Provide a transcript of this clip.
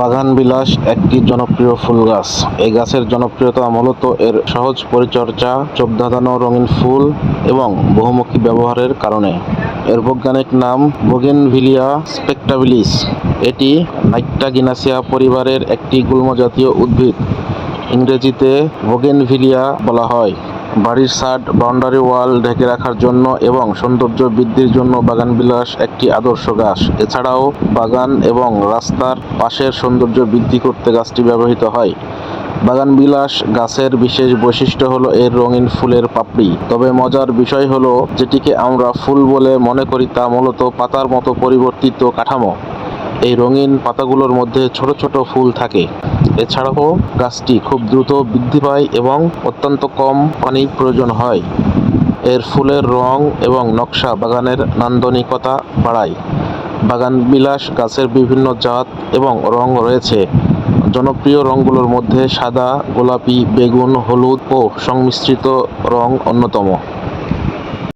বাগানবিলাস একটি জনপ্রিয় ফুল গাছ। এই গাছের জনপ্রিয়তা মূলত এর সহজ পরিচর্যা চোখ ধাঁধানো রঙিন ফুল এবং বহুমুখী ব্যবহারের কারণে। এর বৈজ্ঞানিক নাম বোগেনভিলিয়া স্পেকটাবিলিস। এটি নাইট্টাগিনাসিয়া পরিবারের একটি গুল্মজাতীয় উদ্ভিদ। ইংরেজিতে বোগেনভিলিয়া বলা হয়। বাড়ির ছাদ, বাউন্ডারি ওয়াল ঢেকে রাখার জন্য এবং সৌন্দর্য বৃদ্ধির জন্য বাগানবিলাস একটি আদর্শ গাছ। এছাড়াও বাগান এবং রাস্তার পাশের সৌন্দর্য বৃদ্ধি করতে গাছটি ব্যবহৃত হয়। বাগানবিলাস গাছের বিশেষ বৈশিষ্ট্য হলো এর রঙিন ফুলের পাপড়ি। তবে মজার বিষয় হলো, যেটিকে আমরা ফুল বলে মনে করি তা মূলত পাতার মতো পরিবর্তিত কাঠামো। এই রঙিন পাতাগুলোর মধ্যে ছোট ছোট ফুল থাকে। এছাড়াও গাছটি খুব দ্রুত বৃদ্ধি পায় এবং অত্যন্ত কম পানির প্রয়োজন হয়। এর ফুলের রং এবং নকশা বাগানের নান্দনিকতা বাড়ায়। বাগানবিলাস গাছের বিভিন্ন জাত এবং রং রয়েছে। জনপ্রিয় রঙগুলোর মধ্যে সাদা, গোলাপি, বেগুন, হলুদ ও সংমিশ্রিত রং অন্যতম।